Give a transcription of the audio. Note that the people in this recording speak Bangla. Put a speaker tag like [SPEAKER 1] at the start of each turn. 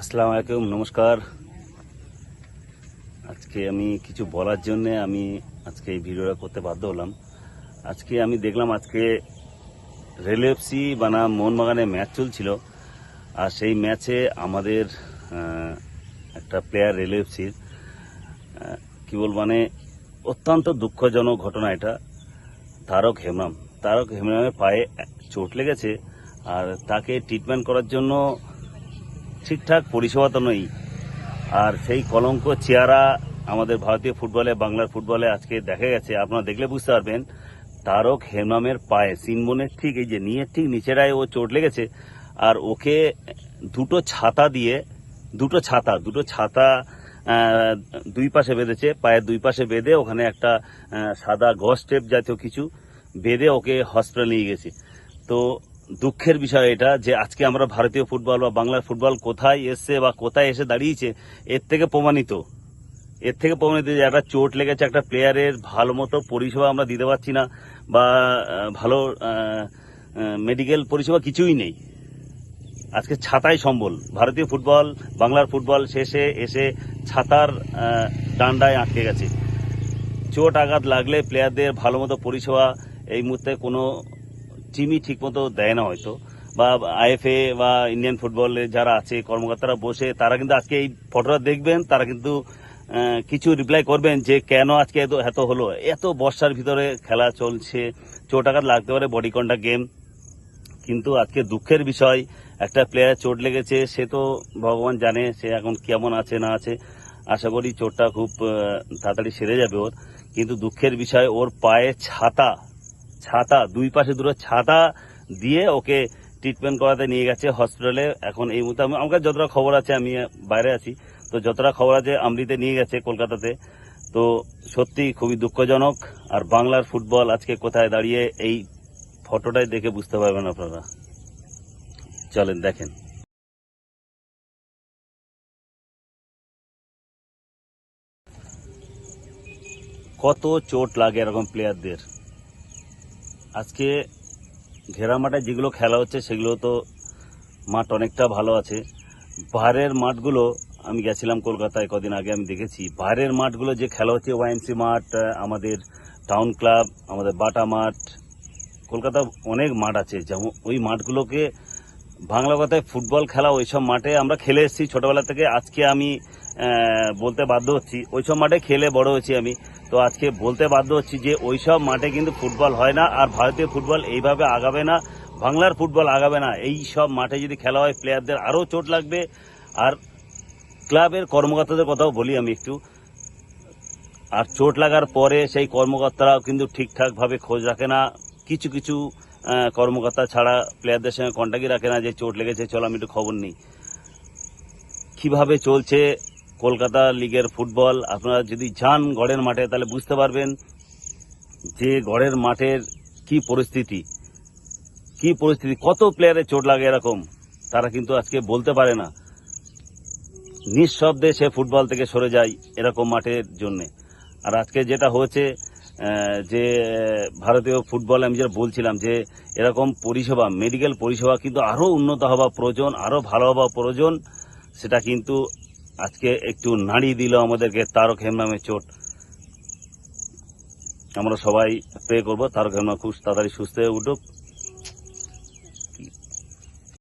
[SPEAKER 1] আসসালামু আলাইকুম, নমস্কার। আজকে আমি কিছু বলার জন্য আমি আজকে এই ভিডিওটা করতে বাধ্য হলাম। আজকে আমি দেখলাম আজকে রেল এফসি বানাম মোহনবাগানে ম্যাচ চলছিল। আর সেই ম্যাচে আমাদের একটা প্লেয়ার রেল এফসির কি বল মানে অত্যন্ত দুঃখজনক ঘটনা এটা। তারক হেমরাম, তারক হেমরামের পায়ে চোট লেগেছে। আর তাকে ট্রিটমেন্ট করার জন্য ঠিকঠাক পরিষেবা তো নেই। আর সেই কলঙ্ক চেহারা আমাদের ভারতীয় ফুটবলে, বাংলার ফুটবলে আজকে দেখা গেছে। আপনারা দেখলে বুঝতে পারবেন, তারক হেমরামের পায়ে সিনবনের ঠিক এই যে, নিয়ে ঠিক নিচেরায় ও চোট লেগেছে। আর ওকে দুটো ছাতা দিয়ে, দুটো ছাতা দুটো ছাতা দুই পাশে বেঁধেছে, পায়ের দুই পাশে বেঁধে ওখানে একটা সাদা গস টেপ জাতীয় কিছু বেঁধে ওকে হসপিটাল নিয়ে গেছে। তো দুঃখের বিষয় এটা যে আজকে আমরা ভারতীয় ফুটবল বা বাংলার ফুটবল কোথায় এসছে বা কোথায় এসে দাঁড়িয়েছে, এর থেকে প্রমাণিত। এর থেকে প্রমাণিত যে একটা চোট লেগেছে একটা প্লেয়ারের ভালো মতো পরিষেবা আমরা দিতে পারছি না বা ভালো মেডিকেল পরিষেবা কিছুই নেই। আজকে ছাতাই সম্বল। ভারতীয় ফুটবল, বাংলার ফুটবল শেষে এসে ছাতার ডান্ডায় আটকে গেছে। চোট আঘাত লাগলে প্লেয়ারদের ভালো মতো পরিষেবা এই মুহূর্তে কোনো টিমই ঠিকমতো দেয় না হয়তো। বা আইএফএ বা ইন্ডিয়ান ফুটবলে যারা আছে, কর্মকর্তারা বসে, তারা কিন্তু আজকে এই ফটোটা দেখবেন, তারা কিন্তু কিছু রিপ্লাই করবেন যে কেন আজকে এত এত হলো। এত বর্ষার ভিতরে খেলা চলছে চোট আঘাত লাগতে পারে বডি কন্ট্যাক্ট গেম কিন্তু আজকে দুঃখের বিষয়, একটা প্লেয়ার চোট লেগেছে, সে তো ভগবান জানে সে এখন কেমন আছে, না আছে। আশা করি চোটটা খুব তাড়াতাড়ি সেরে যাবে ওর। কিন্তু দুঃখের বিষয়, ওর পায়ে ছাতা ছাতা, দুই পাশে দুটো ছাতা দিয়ে ওকে ট্রিটমেন্ট করাতে নিয়ে গেছে হসপিটালে এখন এই মুহূর্তে আমি- আমার কাছে যতটা খবর আছে, আমি বাইরে আছি। তো যতটা খবর আছে আমরিতে নিয়ে গেছে কলকাতাতে। তো সত্যি খুবই দুঃখজনক। আর বাংলার ফুটবল আজকে কোথায় দাঁড়িয়ে, এই ফটোটাই দেখে বুঝতে পারবেন আপনারা। চলেন, দেখেন। কত চোট লাগে এরকম প্লেয়ারদের আজকে ঘেরা মাঠে যেগুলো খেলা হচ্ছে, সেগুলো তো মাঠ অনেকটা ভালো আছে। বাইরের মাঠগুলো আমি গেছিলাম কলকাতায় কদিন আগে, আমি দেখেছি। বাইরের মাঠগুলো যে খেলা হচ্ছে, ওয়াইএমসি মাঠ, আমাদের টাউন ক্লাব, আমাদের বাটা মাঠ, কলকাতা অনেক মাঠ আছে। যেমন ওই মাঠগুলোকে বাংলা কথায় ফুটবল খেলা ওইসব মাঠে আমরা খেলে এসেছি। ছোটবেলা থেকে আজকে আমি বলতে বাধ্য হচ্ছি। ওইসব মাঠে খেলে বড় হয়েছি আমি। তো আজকে বলতে বাধ্য হচ্ছি যে ওইসব মাঠে কিন্তু ফুটবল হয় না, আর ভারতীয় ফুটবল এইভাবে আগাবে না, বাংলার ফুটবল আগাবে না। এই সব মাঠে যদি খেলা হয় প্লেয়ারদের আরও চোট লাগবে। আর ক্লাবের কর্মকর্তাদের কথাও বলি আমি একটু। আর চোট লাগার পরে সেই কর্মকর্তারাও কিন্তু ঠিকঠাকভাবে খোঁজ রাখে না। কিছু কিছু কর্মকর্তা ছাড়া প্লেয়ারদের সঙ্গে কন্ট্যাক্টই রাখে না যে চোট লেগেছে, চলো আমি একটু খবর নিই। কীভাবে চলছে কলকাতা লিগের ফুটবল, আপনারা যদি যান গড়ের মাঠে, তাহলে বুঝতে পারবেন যে গড়ের মাঠের কি পরিস্থিতি। কি পরিস্থিতি, কত প্লেয়ারের চোট লাগে এরকম, তারা কিন্তু আজকে বলতে পারে না। নিঃশব্দে সে ফুটবল থেকে সরে যায় এরকম মাঠের জন্যে। আর আজকে যেটা হয়েছে যে ভারতীয় ফুটবল, আমি যেটা বলছিলাম যে, এরকম পরিষেবা মেডিকেল পরিষেবা কিন্তু আরও উন্নত হওয়া প্রয়োজন আরও ভালো হওয়া প্রয়োজন, সেটা কিন্তু আজকে একটু নাড়িয়ে দিল আমাদেরকে তারক হেমনামে চোট। আমরা সবাই প্রে করব, তারক হেমনাম খুব তাড়াতাড়ি সুস্থ হয়ে উঠুক।